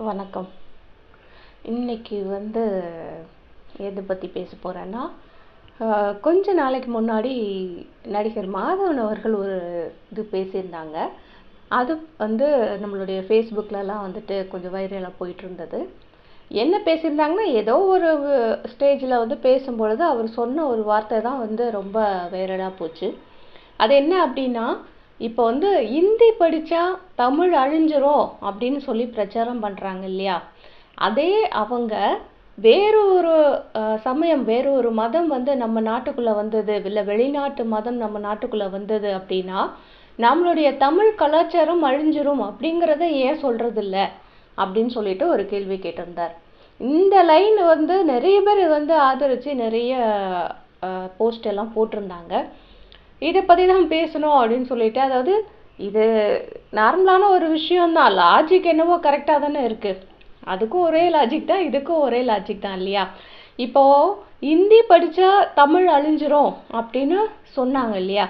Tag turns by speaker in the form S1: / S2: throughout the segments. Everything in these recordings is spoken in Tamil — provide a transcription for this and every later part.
S1: வணக்கம். இன்னைக்கு வந்து எதை பற்றி பேச போகிறேன்னா கொஞ்ச நாளைக்கு முன்னாடி நடிகர் மாதவன் அவர்கள் ஒரு இது பேசியிருந்தாங்க. அது வந்து நம்மளுடைய ஃபேஸ்புக்லலாம் வந்துட்டு கொஞ்சம் வைரலாக போயிட்டு இருந்தது என்ன பேசியிருந்தாங்கன்னா ஏதோ ஒரு ஸ்டேஜில் வந்து பேசும்பொழுது அவர் சொன்ன ஒரு வார்த்தை தான் வந்து ரொம்ப வைரலாக போச்சு. அது என்ன அப்படின்னா இப்போ வந்து ஹிந்தி படித்தா தமிழ் அழிஞ்சிரும் அப்படின்னு சொல்லி பிரச்சாரம் பண்ணுறாங்க இல்லையா? அதே அவங்க வேறு ஒரு சமயம் வேறு ஒரு மதம் வந்து நம்ம நாட்டுக்குள்ளே வந்தது இல்லை வெளிநாட்டு மதம் நம்ம நாட்டுக்குள்ளே வந்தது அப்படின்னா நம்மளுடைய தமிழ் கலாச்சாரம் அழிஞ்சிரும் அப்படிங்கிறத ஏன் சொல்கிறதில்ல அப்படின்னு சொல்லிட்டு ஒரு கேள்வி கேட்டிருந்தார். இந்த லைன் வந்து நிறைய பேர் வந்து ஆதரித்து நிறைய போஸ்ட் எல்லாம் போட்டிருந்தாங்க. இதை பற்றி தான் பேசணும் அப்படின்னு சொல்லிட்டு அதாவது இது நார்மலான ஒரு விஷயம்தான் லாஜிக் என்னவோ கரெக்டாக தானே இருக்குது அதுக்கும் ஒரே லாஜிக் தான் இதுக்கும் ஒரே லாஜிக் தான் இல்லையா? இப்போ ஹிந்தி படித்தா தமிழ் அழிஞ்சிரும் அப்படின்னு சொன்னாங்க இல்லையா?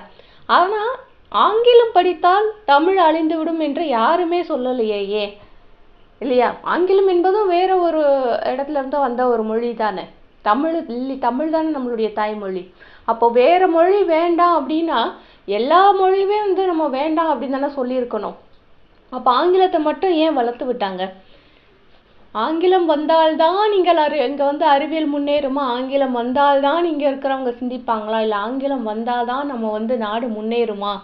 S1: ஆனால் ஆங்கிலம் படித்தால் தமிழ் அழிந்துவிடும் என்று யாருமே சொல்லலையே ஏன்? இல்லையா? ஆங்கிலம் என்பதும் வேற ஒரு இடத்துல இருந்து வந்த ஒரு மொழி தானே. தமிழ் இல்லை தமிழ் தானே நம்மளுடைய தாய்மொழி. அப்போ வேறு மொழி வேண்டாம் அப்படின்னா எல்லா மொழியுமே வந்து நம்ம வேண்டாம் அப்படின்னு தானே சொல்லியிருக்கணும். அப்போ ஆங்கிலத்தை மட்டும் ஏன் வளர்த்து விட்டாங்க? ஆங்கிலம் வந்தால்தான் நீங்கள் அறி இங்கே வந்து அறிவியல் முன்னேறுமா? ஆங்கிலம் வந்தால்தான் இங்கே இருக்கிறவங்க சிந்திப்பாங்களா? இல்லை ஆங்கிலம் வந்தால்தான் நம்ம வந்து நாடு முன்னேறுமா?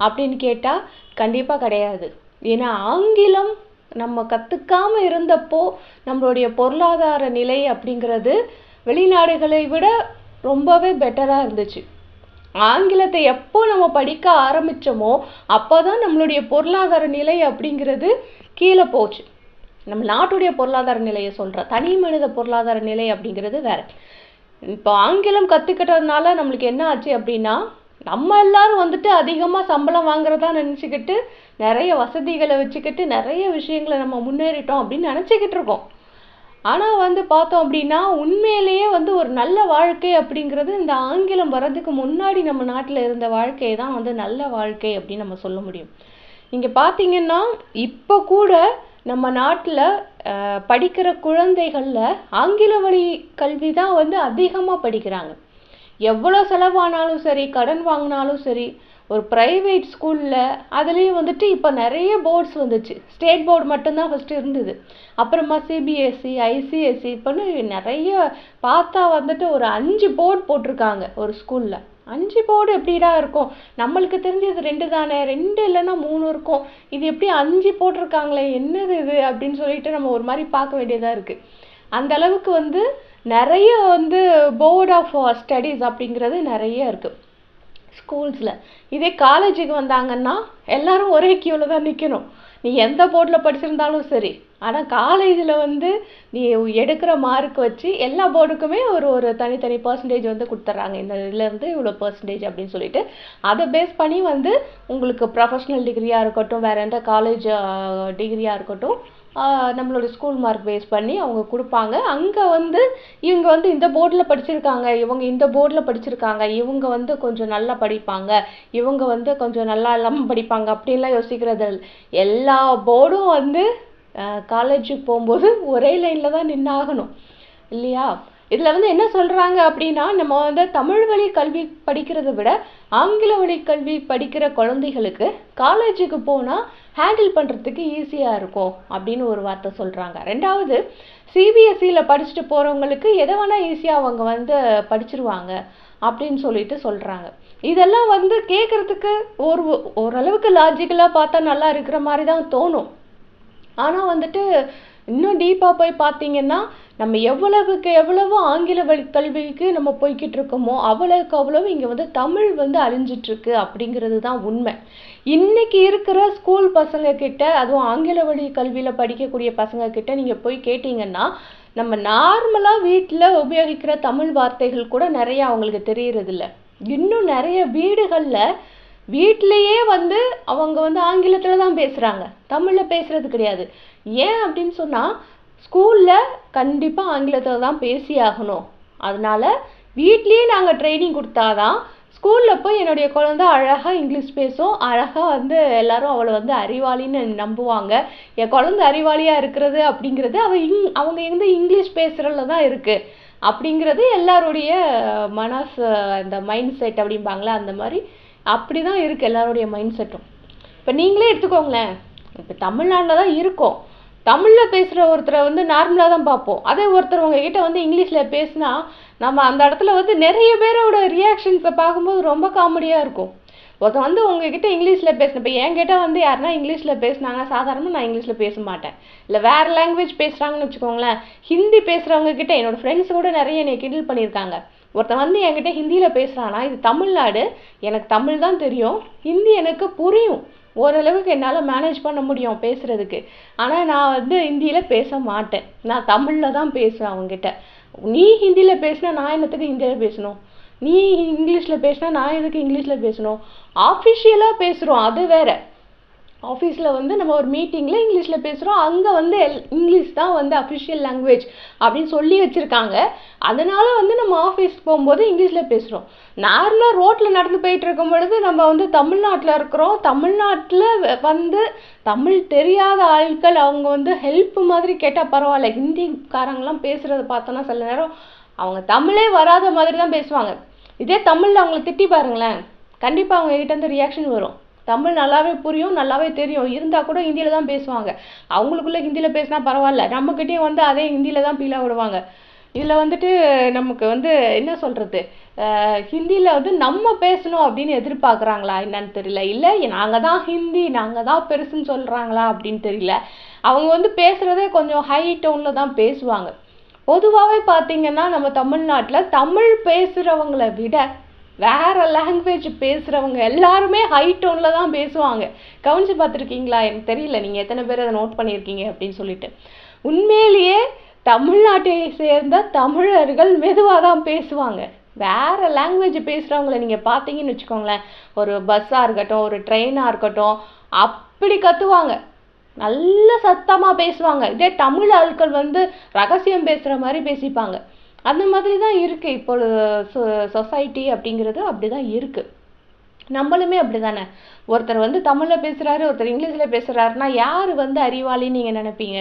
S1: அப்படின்னு கேட்டால் கண்டிப்பாக கிடையாது. ஏன்னா ஆங்கிலம் நம்ம கற்றுக்காம இருந்தப்போ நம்மளுடைய பொருளாதார நிலை அப்படிங்கிறது வெளிநாடுகளை விட ரொம்பவே பெட்டராக இருந்துச்சு. ஆங்கிலத்தை எப்போ நம்ம படிக்க ஆரம்பித்தோமோ அப்போ தான் நம்மளுடைய பொருளாதார நிலை அப்படிங்கிறது கீழே போச்சு. நம்ம நாட்டுடைய பொருளாதார நிலையை சொல்கிறோம் தனி மனித பொருளாதார நிலை அப்படிங்கிறது வேற. இப்போ ஆங்கிலம் கற்றுக்கிட்டதுனால நம்மளுக்கு என்ன ஆச்சு அப்படின்னா நம்ம எல்லாரும் வந்துட்டு அதிகமாக சம்பளம் வாங்குறதா நினச்சிக்கிட்டு நிறைய வசதிகளை வச்சுக்கிட்டு நிறைய விஷயங்களை நம்ம முன்னேறிட்டோம் அப்படின்னு நினச்சிக்கிட்டு இருக்கோம். ஆனால் வந்து பார்த்தோம் அப்படின்னா உண்மையிலேயே வந்து ஒரு நல்ல வாழ்க்கை அப்படிங்கிறது இந்த ஆங்கிலம் வர்றதுக்கு முன்னாடி நம்ம நாட்டில் இருந்த வாழ்க்கையை தான் வந்து நல்ல வாழ்க்கை அப்படின்னு நம்ம சொல்ல முடியும். இங்கே பார்த்தீங்கன்னா இப்போ கூட நம்ம நாட்டில் படிக்கிற குழந்தைகளில் ஆங்கில வழி கல்வி தான் வந்து அதிகமாக படிக்கிறாங்க. எவ்வளோ செலவானாலும் சரி கடன் வாங்கினாலும் சரி ஒரு ப்ரைவேட் ஸ்கூலில் அதுலேயும் வந்துட்டு இப்போ நிறைய போர்ட்ஸ் வந்துச்சு. ஸ்டேட் போர்டு மட்டும்தான் ஃபஸ்ட்டு இருந்தது. அப்புறமா சிபிஎஸ்சி ஐசிஎஸ்சி இப்போன்னு நிறைய பார்த்தா வந்துட்டு ஒரு அஞ்சு போர்டு போட்டிருக்காங்க ஒரு ஸ்கூலில் அஞ்சு போர்டு எப்படிடா இருக்கும்? நம்மளுக்கு தெரிஞ்சது ரெண்டு தானே? ரெண்டு இல்லைன்னா மூணு இருக்கும். இது எப்படி அஞ்சு போட்டிருக்காங்களே? என்னது இது? அப்படின்னு சொல்லிட்டு நம்ம ஒரு மாதிரி பார்க்க வேண்டியதாக இருக்குது அந்த அளவுக்கு வந்து நிறைய வந்து போர்ட் ஆஃப் ஸ்டடீஸ் அப்படிங்கிறது நிறைய இருக்குது ஸ்கூல்ஸில் இதே காலேஜுக்கு வந்தாங்கன்னா எல்லாரும் ஒரே க்யூவில் தான் நிற்கணும் நீ எந்த போர்டில் படிச்சிருந்தாலும் சரி. ஆனால் காலேஜில் வந்து நீ எடுக்கிற மார்க் வச்சு எல்லா போர்டுக்குமே ஒரு ஒரு தனித்தனி பர்சன்டேஜ் வந்து கொடுத்துட்றாங்க இந்த இதுலேருந்து இவ்வளோ பர்சன்டேஜ் அப்படின்னு சொல்லிட்டு. அதை பேஸ் பண்ணி வந்து உங்களுக்கு ப்ரொஃபஷ்னல் டிகிரியாக இருக்கட்டும் வேறு எந்த காலேஜ் டிகிரியாக இருக்கட்டும் நம்மளோட ஸ்கூல் மார்க் பேஸ் பண்ணி அவங்க கொடுப்பாங்க. அங்கே வந்து இவங்க வந்து இந்த போர்டில் படிச்சிருக்காங்க. இவங்க இந்த போர்டில் படிச்சிருக்காங்க. இவங்க வந்து கொஞ்சம் நல்லா படிப்பாங்க. இவங்க வந்து கொஞ்சம் நல்லா இல்லாமல் படிப்பாங்க. அப்படின்லாம் யோசிக்கிறது எல்லா போர்டும் வந்து காலேஜுக்கு போகும்போது ஒரே லைனில் தான் நின்னாகணும். இல்லையா? இதில் வந்து என்ன சொல்கிறாங்க அப்படின்னா நம்ம வந்து தமிழ் வழி கல்வி படிக்கிறதை விட ஆங்கில வழி கல்வி படிக்கிற குழந்தைகளுக்கு காலேஜுக்கு போனால் ஹேண்டில் பண்ணுறதுக்கு ஈஸியாக இருக்கும் அப்படின்னு ஒரு வார்த்தை சொல்கிறாங்க ரெண்டாவது சிபிஎஸ்சியில் படிச்சுட்டு போகிறவங்களுக்கு எதை வேணால் ஈஸியாக அவங்க வந்து படிச்சிருவாங்க அப்படின்னு சொல்லிட்டு சொல்கிறாங்க இதெல்லாம் வந்து கேட்குறதுக்கு ஒரு ஓரளவுக்கு லாஜிக்கலாக பார்த்தா நல்லா இருக்கிற மாதிரி தான் தோணும். ஆனால் வந்துட்டு இன்னும் டீப்பாக போய் பார்த்தீங்கன்னா நம்ம எவ்வளவுக்கு எவ்வளவோ ஆங்கில வழி கல்விக்கு நம்ம போய்கிட்டு இருக்கோமோ அவ்வளவுக்கு அவ்வளவு இங்கே வந்து தமிழ் வந்து அழிஞ்சிட்ருக்கு அப்படிங்கிறது தான் உண்மை. இன்னைக்கு இருக்கிற ஸ்கூல் பசங்க கிட்ட அதுவும் ஆங்கில வழி கல்வியில் படிக்கக்கூடிய பசங்க கிட்ட நீங்கள் போய் கேட்டிங்கன்னா நம்ம நார்மலாக வீட்டில் உபயோகிக்கிற தமிழ் வார்த்தைகள் கூட நிறைய அவங்களுக்கு தெரியறதில்ல. இன்னும் நிறைய வீடுகளில் வீட்டிலையே வந்து அவங்க வந்து ஆங்கிலத்தில் தான் பேசுகிறாங்க தமிழில் பேசுறது கிடையாது. ஏன் அப்படின்னு சொன்னால் ஸ்கூலில் கண்டிப்பாக ஆங்கிலத்தில் தான் பேசி ஆகணும். அதனால வீட்லேயே நாங்கள் ட்ரைனிங் கொடுத்தாதான் ஸ்கூலில் போய் என்னுடைய குழந்தை அழகாக இங்கிலீஷ் பேசும். அழகாக வந்து எல்லாரும் அவளை வந்து அறிவாளின்னு நம்புவாங்க. என் குழந்தை அறிவாளியாக இருக்கிறது அப்படிங்கிறது அவள் இங் அவங்க வந்து இங்கிலீஷ் பேசுகிறதுல தான் இருக்குது அப்படிங்கிறது எல்லாருடைய மனசு இந்த மைண்ட் செட் அப்படிம்பாங்களே அந்த மாதிரி அப்படி தான் இருக்குது எல்லாருடைய மைண்ட் செட்டும் இப்போ நீங்களே எடுத்துக்கோங்களேன். இப்போ தமிழ்நாட்டில் தான் இருக்கோம். தமிழில் பேசுகிற ஒருத்தரை வந்து நார்மலாக தான் பார்ப்போம். அதே ஒருத்தர் உங்ககிட்ட வந்து இங்கிலீஷில் பேசினா நம்ம அந்த இடத்துல வந்து நிறைய பேரோட ரியாக்ஷன்ஸை பார்க்கும்போது ரொம்ப காமெடியாக இருக்கும். ஒருத்தன் வந்து உங்ககிட்ட இங்கிலீஷில் பேசின இப்போ என்கிட்ட வந்து யாருன்னா இங்கிலீஷில் பேசுனாங்க சாதாரணமாக நான் இங்கிலீஷில் பேச மாட்டேன். இல்லை வேறு லாங்குவேஜ் பேசுகிறாங்கன்னு வச்சுக்கோங்களேன் ஹிந்தி பேசுகிறவங்க கிட்ட என்னோடய ஃப்ரெண்ட்ஸ் கூட நிறைய என்னை கிண்டில் பண்ணியிருக்காங்க. ஒருத்தன் வந்து என்கிட்ட ஹிந்தியில் பேசுகிறானா இது தமிழ்நாடு எனக்கு தமிழ் தான் தெரியும் ஹிந்தி எனக்கு புரியும். ஓரளவுக்கு என்னால் மேனேஜ் பண்ண முடியும் பேசுகிறதுக்கு ஆனால் நான் வந்து ஹிந்தியில் பேச மாட்டேன். நான் தமிழில் தான் பேசுவேன் அவங்ககிட்ட. நீ ஹிந்தியில் பேசினா நான் என்னத்துக்கு ஹிந்தியில் பேசணும்? நீ இங்கிலீஷில் பேசினா நான் எதுக்கு இங்கிலீஷில் பேசணும்? ஆஃபிஷியலாக பேசுகிறோம் அது வேறு. ஆஃபீஸில் வந்து நம்ம ஒரு மீட்டிங்கில் இங்கிலீஷில் பேசுகிறோம் அங்கே வந்து எல் இங்கிலீஷ் தான் வந்து அஃபிஷியல் லாங்குவேஜ் அப்படின்னு சொல்லி வச்சுருக்காங்க. அதனால் வந்து நம்ம ஆஃபீஸ்க்கு போகும்போது இங்கிலீஷில் பேசுகிறோம் நார்மலாக ரோட்டில் நடந்து போயிட்டு இருக்கும் பொழுது நம்ம வந்து தமிழ்நாட்டில் இருக்கிறோம். தமிழ்நாட்டில் வந்து தமிழ் தெரியாத ஆட்கள் அவங்க வந்து ஹெல்ப் மாதிரி கேட்டால் பரவாயில்ல. ஹிந்திக்காரங்களாம் பேசுகிறத பார்த்தோன்னா சில நேரம் அவங்க தமிழே வராத மாதிரி தான் பேசுவாங்க. இதே தமிழில் அவங்கள திட்டி பாருங்களேன். கண்டிப்பாக அவங்க கிட்டேருந்து ரியாக்ஷன் வரும். தமிழ் நல்லாவே புரியும் நல்லாவே தெரியும். இருந்தால் கூட ஹிந்தியில் தான் பேசுவாங்க. அவங்களுக்குள்ள ஹிந்தியில் பேசினா பரவாயில்ல. நம்மக்கிட்டேயும் வந்து அதே ஹிந்தியில் தான் பீலாக விடுவாங்க இதில் வந்துட்டு நமக்கு வந்து என்ன சொல்கிறது ஹிந்தியில் வந்து நம்ம பேசணும் அப்படின்னு எதிர்பார்க்குறாங்களா என்னன்னு தெரியல. இல்லை நாங்கள் தான் ஹிந்தி நாங்கள் தான் பெருசுன்னு சொல்கிறாங்களா அப்படின்னு தெரியல. அவங்க வந்து பேசுகிறதே கொஞ்சம் ஹை டவுனில் தான் பேசுவாங்க. பொதுவாகவே பார்த்தீங்கன்னா நம்ம தமிழ்நாட்டில் தமிழ் பேசுகிறவங்கள விட வேற லாங்குவேஜ் பேசுகிறவங்க எல்லாருமே ஹை டோனில் தான் பேசுவாங்க. கவனிச்சு பார்த்துருக்கீங்களா? எனக்கு தெரியல. நீங்கள் எத்தனை பேர் அதை நோட் பண்ணியிருக்கீங்க அப்படின்னு சொல்லிட்டு. உண்மையிலேயே தமிழ்நாட்டை சேர்ந்த தமிழர்கள் மெதுவாக தான் பேசுவாங்க. வேறு லாங்குவேஜ் பேசுகிறவங்கள நீங்கள் பார்த்தீங்கன்னு வச்சுக்கோங்களேன். ஒரு பஸ்ஸாக இருக்கட்டும் ஒரு ட்ரெயினாக இருக்கட்டும் அப்படி கற்றுவாங்க நல்ல சத்தமாக பேசுவாங்க. இதே தமிழ் ஆட்கள் வந்து ரகசியம் பேசுகிற மாதிரி பேசிப்பாங்க. அந்த மாதிரி தான் இருக்குது இப்போ சொசைட்டி அப்படிங்கிறது அப்படி தான் இருக்குது நம்மளுமே அப்படி தானே ஒருத்தர் வந்து தமிழில் பேசுகிறாரு ஒருத்தர் இங்கிலீஷில் பேசுகிறாருன்னா யார் வந்து அறிவாளின்னு நீங்கள் நினைப்பீங்க?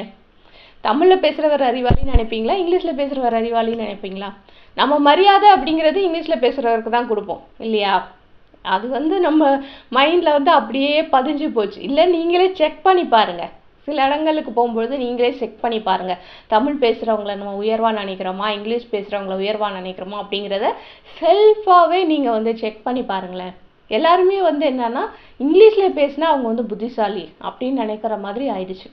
S1: தமிழில் பேசுகிறவர் அறிவாளின்னு நினைப்பீங்களா? இங்கிலீஷில் பேசுகிறவர் அறிவாளின்னு நினைப்பீங்களா? நம்ம மரியாதை அப்படிங்கிறது இங்கிலீஷில் பேசுகிறவருக்கு தான் கொடுப்போம் இல்லையா? அது வந்து நம்ம மைண்டில் வந்து அப்படியே பதிஞ்சு போச்சு. இல்லை நீங்களே செக் பண்ணி பாருங்கள் சில இடங்களுக்கு போகும்பொழுது நீங்களே செக் பண்ணி பாருங்கள் தமிழ் பேசுகிறவங்கள நம்ம உயர்வாக நினைக்கிறோமா? இங்கிலீஷ் பேசுகிறவங்கள உயர்வாக நினைக்கிறோமா? அப்படிங்கிறத செல்ஃபாகவே நீங்கள் வந்து செக் பண்ணி பாருங்களேன். எல்லாருமே வந்து என்னன்னா இங்கிலீஷில் பேசினா அவங்க வந்து புத்திசாலி அப்படின்னு நினைக்கிற மாதிரி ஆயிடுச்சு.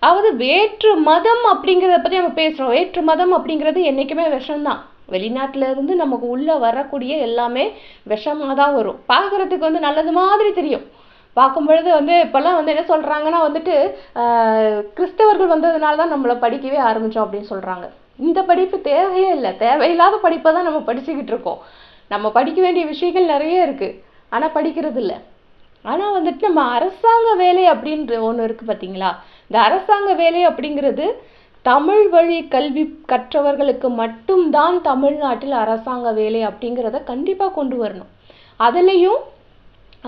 S1: அதாவது வேற்று மதம் அப்படிங்கிறத பற்றி நம்ம பேசுகிறோம் வேற்று மதம் அப்படிங்கிறது என்றைக்குமே விஷம்தான். வெளிநாட்டிலேருந்து நமக்கு உள்ளே வரக்கூடிய எல்லாமே விஷமாக தான் வரும். பார்க்குறதுக்கு வந்து நல்லது மாதிரி தெரியும். பார்க்கும் பொழுது வந்து இப்போல்லாம் வந்து என்ன சொல்கிறாங்கன்னா வந்துட்டு கிறிஸ்தவர்கள் வந்ததுனால தான் நம்மளை படிக்கவே ஆரம்பித்தோம் அப்படின்னு சொல்கிறாங்க இந்த படிப்பு தேவையே இல்லை. தேவையில்லாத படிப்பை தான் நம்ம படிச்சுக்கிட்டு இருக்கோம். நம்ம படிக்க வேண்டிய விஷயங்கள் நிறைய இருக்குது ஆனால் படிக்கிறது இல்லை. ஆனால் வந்துட்டு நம்ம அரசாங்க வேலை அப்படின்ற ஒன்று இருக்குது பார்த்தீங்களா இந்த அரசாங்க வேலை அப்படிங்கிறது தமிழ் வழி கல்வி கற்றவர்களுக்கு மட்டும்தான் தமிழ்நாட்டில் அரசாங்க வேலை அப்படிங்கிறத கண்டிப்பாக கொண்டு வரணும். அதுலேயும்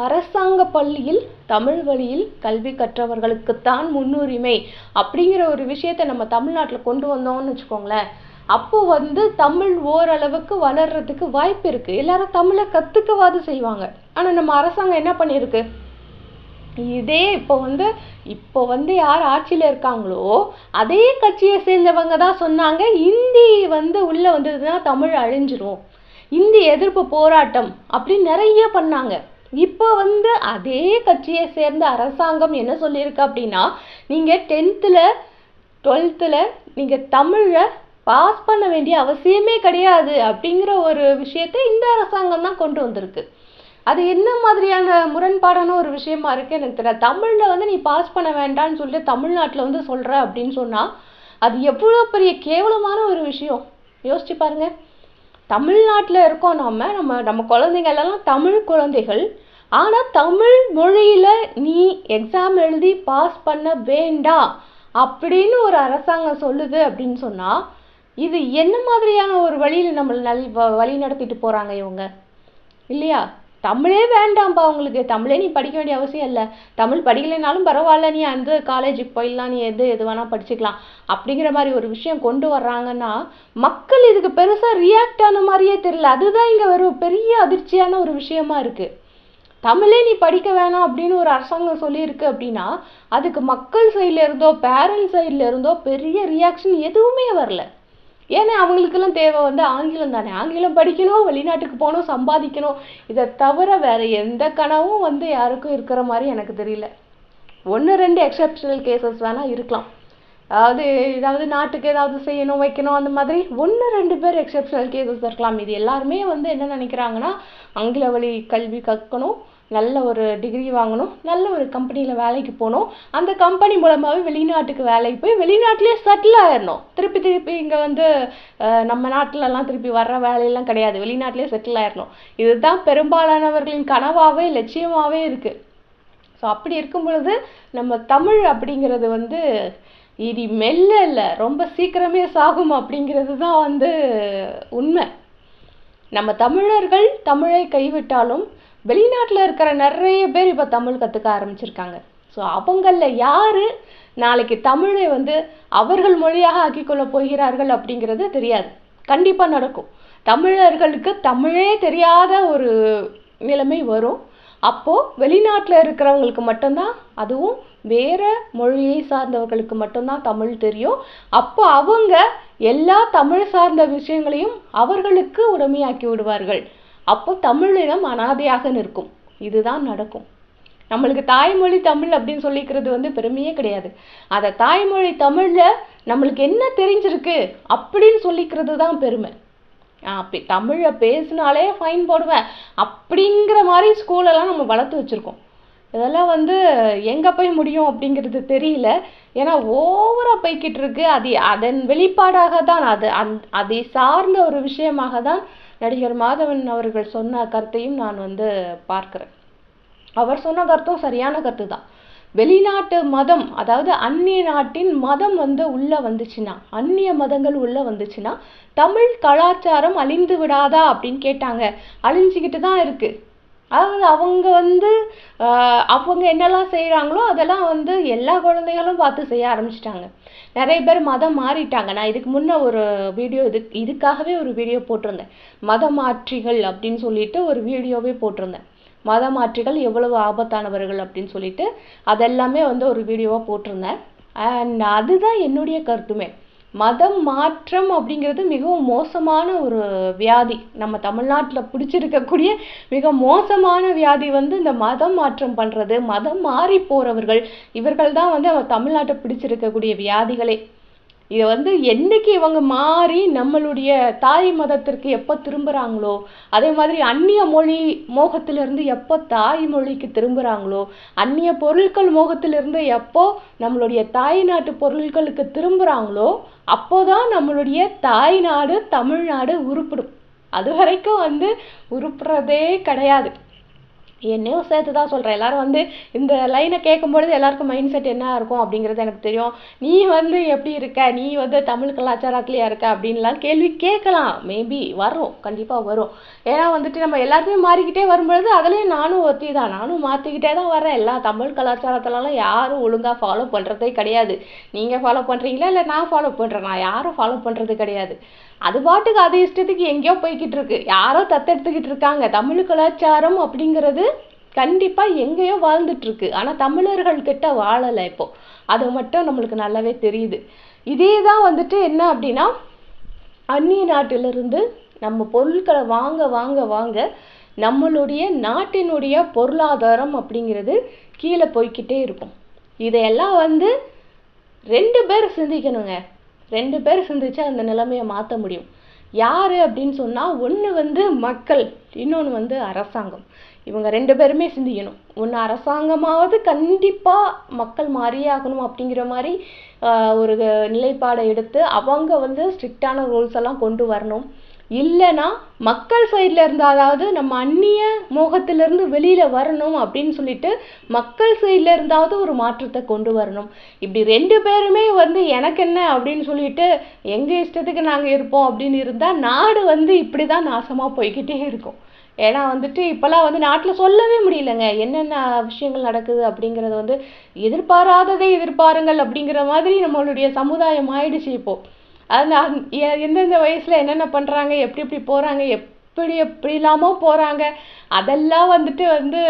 S1: அரசாங்க பள்ளியில் தமிழ் வழியில் கல்வி கற்றவர்களுக்குத்தான் முன்னுரிமை அப்படிங்கிற ஒரு விஷயத்தை நம்ம தமிழ்நாட்டில் கொண்டு வந்தோம்னு வச்சுக்கோங்களேன். அப்போ வந்து தமிழ் ஓரளவுக்கு வளர்றதுக்கு வாய்ப்பு இருக்கு. எல்லாரும் தமிழை கத்துக்கவாது செய்வாங்க. ஆனா நம்ம அரசாங்கம் என்ன பண்ணியிருக்கு? இதே இப்போ வந்து இப்போ வந்து யார் ஆட்சியில் இருக்காங்களோ அதே கட்சியை சேர்ந்தவங்க தான் சொன்னாங்க. இந்தி வந்து உள்ளே வந்ததுன்னா தமிழ் அழிஞ்சிரும். இந்தி எதிர்ப்பு போராட்டம் அப்படின்னு நிறைய பண்ணாங்க. இப்போ வந்து அதே கட்சியை சேர்ந்த அரசாங்கம் என்ன சொல்லியிருக்கு அப்படின்னா நீங்கள் டென்த்தில் டுவெல்த்தில் நீங்கள் தமிழில் பாஸ் பண்ண வேண்டிய அவசியமே கிடையாது அப்படிங்கிற ஒரு விஷயத்தை இந்த அரசாங்கம் தான் கொண்டு வந்திருக்கு. அது என்ன மாதிரியான முரண்பாடான ஒரு விஷயமா இருக்கு எனக்கு தெரியல. தமிழில் வந்து நீ பாஸ் பண்ண வேண்டாம்னு சொல்லிட்டு தமிழ்நாட்டில் வந்து சொல்கிற அப்படின்னு சொன்னால் அது எவ்வளோ பெரிய கேவலமான ஒரு விஷயம். யோசிச்சு பாருங்கள் தமிழ்நாட்டில் இருக்கோம் நம்ம நம்ம நம்ம குழந்தைங்களெல்லாம் தமிழ் குழந்தைகள். ஆனால் தமிழ் மொழியில் நீ எக்ஸாம் எழுதி பாஸ் பண்ண வேண்டாம் அப்படின்னு ஒரு அரசாங்கம் சொல்லுது அப்படின்னு சொன்னால் இது என்ன மாதிரியான ஒரு வழியில் நம்மளை நல் வ- வழி நடத்திட்டு போகிறாங்க இவங்க? இல்லையா? தமிழே வேண்டாம்ப்பா உங்களுக்கு தமிழே நீ படிக்க வேண்டிய அவசியம் இல்லை. தமிழ் படிக்கலைனாலும் பரவாயில்ல. நீ அந்த காலேஜுக்கு போயிடலாம். நீ எது எது வேணால் படிச்சுக்கலாம். அப்படிங்கிற மாதிரி ஒரு விஷயம் கொண்டு வர்றாங்கன்னா மக்கள் இதுக்கு பெருசாக ரியாக்ட் ஆன மாதிரியே தெரியல. அதுதான் இங்கே ஒரு பெரிய அதிர்ச்சியான ஒரு விஷயமா இருக்குது தமிழே நீ படிக்க வேணாம் அப்படின்னு ஒரு அரசாங்கம் சொல்லியிருக்கு அப்படின்னா அதுக்கு மக்கள் சைடில் இருந்தோ பேரண்ட்ஸ் சைடில் இருந்தோ பெரிய ரியாக்ஷன் எதுவுமே வரல. ஏன்னா அவங்களுக்கெல்லாம் தேவை வந்து ஆங்கிலம் தானே. ஆங்கிலம் படிக்கணும் வெளிநாட்டுக்கு போகணும் சம்பாதிக்கணும். இதை தவிர வேற எந்த கனவும் வந்து யாருக்கும் இருக்கிற மாதிரி எனக்கு தெரியல. ஒன்று ரெண்டு எக்ஸப்ஷனல் கேசஸ் வேணால் இருக்கலாம். அதாவது ஏதாவது நாட்டுக்கு ஏதாவது செய்யணும் வைக்கணும் அந்த மாதிரி ஒன்று ரெண்டு பேர் எக்ஸப்ஷனல் கேசஸ் இருக்கலாம். இது எல்லாருமே வந்து என்ன நினைக்கிறாங்கன்னா ஆங்கில வழி கல்வி கற்கணும். நல்ல ஒரு டிகிரி வாங்கணும். நல்ல ஒரு கம்பெனியில் வேலைக்கு போகணும். அந்த கம்பெனி மூலமாகவே வெளிநாட்டுக்கு வேலைக்கு போய் வெளிநாட்டிலே செட்டில் ஆயிடணும் திருப்பி திருப்பி இங்கே வந்து நம்ம நாட்டிலலாம் திருப்பி வர்ற வேலையெல்லாம் கிடையாது. வெளிநாட்டிலே செட்டில் ஆயிடணும் இதுதான் பெரும்பாலானவர்களின் கனவாகவே லட்சியமாகவே இருக்குது ஸோ அப்படி இருக்கும் பொழுது நம்ம தமிழ் அப்படிங்கிறது வந்து இது மெல்ல இல்லை ரொம்ப சீக்கிரமே சாகும் அப்படிங்கிறது தான் வந்து உண்மை. நம்ம தமிழர்கள் தமிழை கைவிட்டாலும் வெளிநாட்டில் இருக்கிற நிறைய பேர் இப்போ தமிழ் கற்றுக்க ஆரம்பிச்சிருக்காங்க. ஸோ அவங்களில் யார் நாளைக்கு தமிழை வந்து அவர்கள் மொழியாக ஆக்கிக்கொள்ள போகிறார்கள் அப்படிங்கிறது தெரியாது. கண்டிப்பாக நடக்கும். தமிழர்களுக்கு தமிழே தெரியாத ஒரு நிலைமை வரும். அப்போது வெளிநாட்டில் இருக்கிறவங்களுக்கு மட்டும்தான் அதுவும் வேறு மொழியை சார்ந்தவர்களுக்கு மட்டும்தான் தமிழ் தெரியும். அப்போ அவங்க எல்லா தமிழ் சார்ந்த விஷயங்களையும் அவர்களுக்கு உடமையாக்கி விடுவார்கள். அப்போ தமிழினம் அனாதையாக நிற்கும். இதுதான் நடக்கும். நம்மளுக்கு தாய்மொழி தமிழ் அப்படின்னு சொல்லிக்கிறது வந்து பெருமையே கிடையாது. அதை தாய்மொழி தமிழில் நம்மளுக்கு என்ன தெரிஞ்சிருக்கு அப்படின்னு சொல்லிக்கிறது தான் பெருமை. அப்படி தமிழை பேசினாலே ஃபைன் போடுவேன் அப்படிங்கிற மாதிரி ஸ்கூலெல்லாம் நம்ம வளர்த்து வச்சிருக்கோம். இதெல்லாம் வந்து எங்கே போய் முடியும் அப்படிங்கிறது தெரியல. ஏன்னா ஓவராக போய்கிட்டு இருக்கு. அது அதன் வெளிப்பாடாக தான் அது. அந் அதை சார்ந்த ஒரு விஷயமாக தான் நடிகர் மாதவன் அவர்கள் சொன்ன கருத்தையும் நான் வந்து பார்க்கிறேன். அவர் சொன்ன கருத்தும் சரியான கருத்து தான் வெளிநாட்டு மதம் அதாவது அந்நிய நாட்டின் மதம் வந்து உள்ளே வந்துச்சுன்னா அந்நிய மதங்கள் உள்ளே வந்துச்சுன்னா தமிழ் கலாச்சாரம் அழிந்து விடாதா அப்படின்னு கேட்டாங்க. அழிஞ்சுக்கிட்டு தான் இருக்குது அதாவது அவங்க வந்து அவங்க என்னெல்லாம் செய்கிறாங்களோ அதெல்லாம் வந்து எல்லா குழந்தைகளும் பார்த்து செய்ய ஆரம்பிச்சிட்டாங்க. நிறைய பேர் மதம் மாறிட்டாங்க. நான் இதுக்கு முன்ன ஒரு வீடியோ இது இதுக்காகவே ஒரு வீடியோ போட்டிருந்தேன். மத மாற்றிகள் அப்படின்னு சொல்லிட்டு ஒரு வீடியோவே போட்டிருந்தேன். மத மாற்றிகள் எவ்வளவு ஆபத்தானவர்கள் அப்படின்னு சொல்லிட்டு அதெல்லாமே வந்து ஒரு வீடியோவாக போட்டிருந்தேன். அண்ட் அதுதான் என்னுடைய கருத்துமே. மதம் மாற்றம் அப்படிங்கிறது மிகவும் மோசமான ஒரு வியாதி. நம்ம தமிழ்நாட்டில் பிடிச்சிருக்கக்கூடிய மிக மோசமான வியாதி வந்து இந்த மதம் மாற்றம் பண்ணுறது மதம் மாறி போகிறவர்கள் இவர்கள் தான் வந்து நம்ம தமிழ்நாட்டை பிடிச்சிருக்கக்கூடிய வியாதிகளே. இதை வந்து என்னைக்கு இவங்க மாறி நம்மளுடைய தாய் மதத்திற்கு எப்போ திரும்புகிறாங்களோ அதே மாதிரி அந்நிய மொழி மோகத்திலிருந்து எப்போ தாய் மொழிக்கு திரும்புகிறாங்களோ அந்நிய பொருட்கள் மோகத்திலிருந்து எப்போ நம்மளுடைய தாய் நாட்டு பொருட்களுக்கு திரும்புறாங்களோ அப்போதான் நம்மளுடைய தாய் நாடு தமிழ்நாடு உருப்பிடும். அது வரைக்கும் வந்து உருப்புறதே கிடையாது. என்னையும் சேர்த்து தான் சொல்கிறேன் எல்லாரும் வந்து இந்த லைனை கேட்கும்பொழுது எல்லாருக்கும் மைண்ட் செட் என்ன இருக்கும் அப்படிங்கிறது எனக்கு தெரியும். நீ வந்து எப்படி இருக்க? நீ வந்து தமிழ் கலாச்சாரத்துலையா இருக்க? அப்படின்லாம் கேள்வி கேட்கலாம். மேபி வரும். கண்டிப்பாக வரும். ஏன்னா வந்துட்டு நம்ம எல்லாருமே மாறிக்கிட்டே வரும்பொழுது அதுலேயும் நானும் ஒத்தி தான் நானும் மாற்றிக்கிட்டே தான் வரேன் எல்லா தமிழ் கலாச்சாரத்துலலாம் யாரும் ஒழுங்காக ஃபாலோ பண்ணுறதே கிடையாது. நீங்கள் ஃபாலோ பண்ணுறீங்களா இல்லை நான் ஃபாலோ பண்ணுறேன் நான் யாரும் ஃபாலோ பண்ணுறது கிடையாது. அது பாட்டுக்கு அது இஷ்டத்துக்கு எங்கேயோ போய்கிட்டு இருக்கு. யாரோ தத்தெடுத்துக்கிட்டு இருக்காங்க. தமிழ் கலாச்சாரம் அப்படிங்கிறது கண்டிப்பாக எங்கேயோ வாழ்ந்துட்டுருக்கு. ஆனால் தமிழர்கள்கிட்ட தமிழர்கள் வாழலை இப்போ. அது மட்டும் நம்மளுக்கு நல்லாவே தெரியுது. இதே தான் வந்துட்டு என்ன அப்படின்னா அந்நிய நாட்டிலிருந்து நம்ம பொருட்களை வாங்க வாங்க வாங்க நம்மளுடைய நாட்டினுடைய பொருளாதாரம் அப்படிங்கிறது கீழே போய்கிட்டே இருக்கும். இதையெல்லாம் வந்து ரெண்டு பேர் சிந்திக்கணுங்க. ரெண்டு பேர் சிந்திச்சு அந்த நிலைமையை மாற்ற முடியும். யார் அப்படின்னு சொன்னால் ஒன்று வந்து மக்கள் இன்னொன்று வந்து அரசாங்கம். இவங்க ரெண்டு பேருமே சிந்திக்கணும். ஒன்று அரசாங்கமாவது கண்டிப்பாக மக்கள் மாறியே ஆகணும் அப்படிங்கிற மாதிரி ஒரு நிலைப்பாடை எடுத்து அவங்க வந்து ஸ்ட்ரிக்டான ரூல்ஸ் எல்லாம் கொண்டு வரணும். இல்லைன்னா மக்கள் சைடில் இருந்து அதாவது நம்ம அந்நிய மோகத்திலிருந்து வெளியில் வரணும் அப்படின்னு சொல்லிட்டு மக்கள் சைடில் இருந்தாவது ஒரு மாற்றத்தை கொண்டு வரணும். இப்படி ரெண்டு பேருமே வந்து எனக்கு என்ன அப்படின்னு சொல்லிட்டு எங்கள் இஷ்டத்துக்கு நாங்கள் இருப்போம் அப்படின்னு இருந்தால் நாடு வந்து இப்படி தான் நாசமாக போய்க்கிட்டே இருக்கும். ஏன்னா வந்துட்டு இப்போல்லாம் வந்து நாட்டில் சொல்லவே முடியலங்க. என்னென்ன விஷயங்கள் நடக்குது அப்படிங்கிறது வந்து எதிர்பாராததை எதிர்பாருங்கள் அப்படிங்கிற மாதிரி நம்மளுடைய சமுதாயம் ஆயிடுச்சு இப்போது அது எந்தெந்த வயசில் என்னென்ன பண்ணுறாங்க எப்படி எப்படி போகிறாங்க எப்படி எப்படிலாமோ போகிறாங்க அதெல்லாம் வந்துட்டு வந்து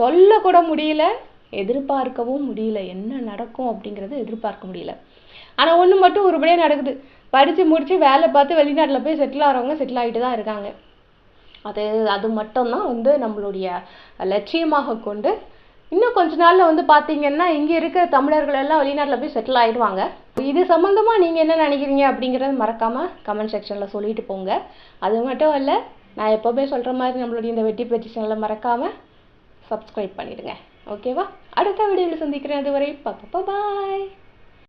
S1: சொல்லக்கூட முடியல எதிர்பார்க்கவும் முடியல. என்ன நடக்கும் அப்படிங்கிறது எதிர்பார்க்க முடியல. ஆனால் ஒன்று மட்டும் ஒருபடியாக நடக்குது. படித்து முடித்து வேலை பார்த்து வெளிநாட்டில் போய் செட்டில் ஆகிறவங்க செட்டில் ஆகிட்டு தான் இருக்காங்க. அது அது மட்டும்தான் வந்து நம்மளுடைய லட்சியமாக கொண்டு இன்னும் கொஞ்ச நாளில் வந்து பார்த்தீங்கன்னா இங்கே இருக்கிற தமிழர்கள் எல்லாம் வெளிநாட்டில் போய் செட்டில் ஆகிடுவாங்க இது சம்மந்தமாக நீங்கள் என்ன நினைக்கிறீங்க அப்படிங்கிறத மறக்காமல் கமெண்ட் செக்ஷனில் சொல்லிட்டு போங்க. அது மட்டும் இல்லை நான் எப்போவுமே சொல்கிற மாதிரி நம்மளுடைய இந்த வெட்டி பேச்சு சேனலை மறக்காமல் சப்ஸ்கிரைப் பண்ணிடுங்க. ஓகேவா அடுத்த வீடியோவில் சந்திக்கிறேன். அதுவரை பாப்பா பாய்